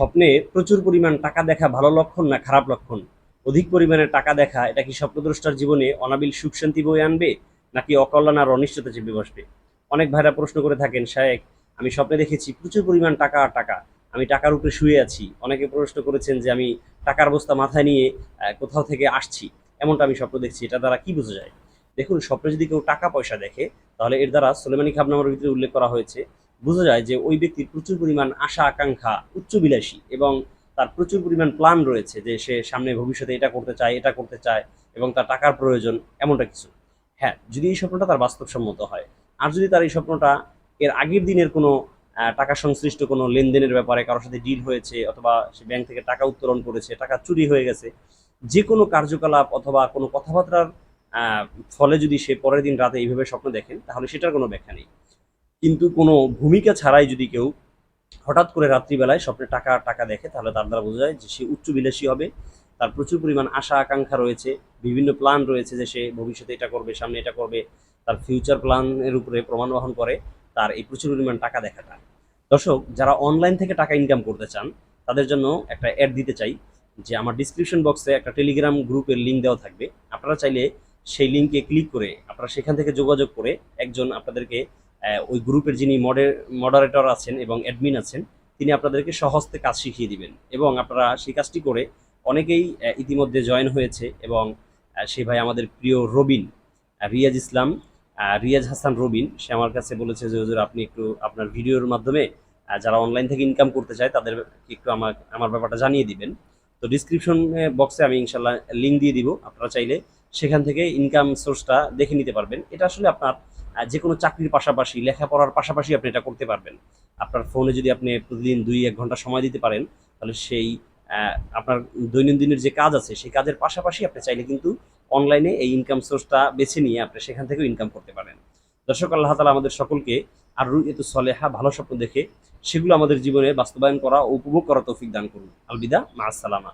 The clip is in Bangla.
স্বপ্নে প্রচুর পরিমাণ টাকা দেখা ভালো লক্ষণ না খারাপ লক্ষণ? অধিক পরিমাণে টাকা দেখা, এটা কি স্বপ্নদ্রষ্টার জীবনে অনাবিল সুখ শান্তি বয়ে আনবে? নাকি অকল্যাণ আর অনিশ্চয়তা চেপে বসবে? অনেক ভাইরা প্রশ্ন করে থাকেন, শায়েক, আমি স্বপ্নে দেখেছি প্রচুর পরিমাণ টাকা আর টাকা, আমি টাকার উপরে শুয়ে আছি। অনেকে প্রশ্ন করেছেন যে, আমি টাকার বস্তা মাথায় নিয়ে কোথাও থেকে আসছি, এমনটা আমি স্বপ্ন দেখছি। এটা দ্বারা কি বোঝা যায়? দেখুন, স্বপ্নে যদি কেউ টাকা পয়সা দেখে, তাহলে এর দ্বারা সোলেমানি খাবনামার ভিতরে উল্লেখ করা হয়েছে বোঝা যায় যে ওই ব্যক্তির প্রচুর পরিমাণ আশা, আকাঙ্ক্ষা উচ্চবিলাসী এবং তার প্রচুর পরিমাণ প্ল্যান রয়েছে যে সে সামনে ভবিষ্যতে এটা করতে চায়, এটা করতে চায় এবং তার টাকার প্রয়োজন এমনটা কিছু। হ্যাঁ যদি এই স্বপ্নটা তার বাস্তবসম্মত হয়, আর যদি তার এই স্বপ্নটা এর আগের দিনের কোনো টাকা সংশ্লিষ্ট কোনো লেনদেনের ব্যাপারে কারোর সাথে ডিল হয়েছে অথবা সে ব্যাংক থেকে টাকা উত্তোলন করেছে, টাকা চুরি হয়ে গেছে যে কোনো কার্যকলাপ অথবা কোনো কথাবার্তার ফলে যদি সে পরের দিন রাতে এইভাবে স্বপ্ন দেখেন, তাহলে সেটার কোনো ব্যাখ্যা নেই। কিন্তু কোনো ভূমিকা ছাড়াই যদি কেউ হঠাৎ করে রাত্রিবেলায় স্বপ্নে টাকা টাকা দেখে, তাহলে তার দ্বারা বোঝা যায় যে সে উচ্চ বিলাসী হবে। তার প্রচুর পরিমাণ আশা, আকাঙ্ক্ষা রয়েছে, বিভিন্ন প্ল্যান রয়েছে যে সে ভবিষ্যতে এটা করবে, সামনে এটা করবে, তার ফিউচার প্ল্যানের উপরে প্রমাণ বহন করে তার এই প্রচুর পরিমাণ টাকা দেখাটা। দর্শক, যারা অনলাইন থেকে টাকা ইনকাম করতে চান, তাদের জন্য একটা অ্যাড দিতে চাই, যে আমার ডিসক্রিপশন বক্সে একটা টেলিগ্রাম গ্রুপের লিঙ্ক দেওয়া থাকবে। আপনারা চাইলে সেই লিঙ্কে ক্লিক করে, আপনারা সেখান থেকে যোগাযোগ করে একজন আপনাদেরকে ওই গ্রুপের যিনি মডে মডারেটর আছেন এবং অ্যাডমিন আছেন, তিনি আপনাদেরকে সহজতে কাজ শিখিয়ে দিবেন। এবং আপনারা সেই কাজটি করে অনেকেই ইতিমধ্যে জয়েন হয়েছে এবং সে ভাই আমাদের প্রিয় রবিন রিয়াজ ইসলাম রিয়াজ হাসান রবিন, সে আমার কাছে বলেছে যে, হুজুর, আপনি একটু আপনার ভিডিওর মাধ্যমে যারা অনলাইন থেকে ইনকাম করতে চায় তাদের একটু আমার আমার ব্যাপারটা জানিয়ে দিবেন। তো ডিসক্রিপশন বক্সে আমি ইনশাল্লাহ লিঙ্ক দিয়ে দিব, আপনারা চাইলে সেখান থেকে ইনকাম সোর্সটা দেখে নিতে পারবেন। এটা আসলে আপনার যে কোনো চাকরির পাশাপাশি, লেখাপড়ার পাশাপাশি আপনি এটা করতে পারবেন। আপনার ফোনে যদি আপনি প্রতিদিন দুই এক ঘণ্টা সময় দিতে পারেন, তাহলে সেই আপনার দৈনন্দিনের যে কাজ আছে, সেই কাজের পাশাপাশি আপনি চাইলে কিন্তু অনলাইনে এই ইনকাম সোর্সটা বেছে নিয়ে আপনি সেখান থেকেও ইনকাম করতে পারেন। দর্শক, আল্লাহ তালা আমাদের সকলকে আর রুইয়তু সলেহা, ভালো স্বপ্ন দেখে সেগুলো আমাদের জীবনে বাস্তবায়ন করা ও উপভোগ করা তৌফিক দান করুন। আলবিদা মা আসসালামা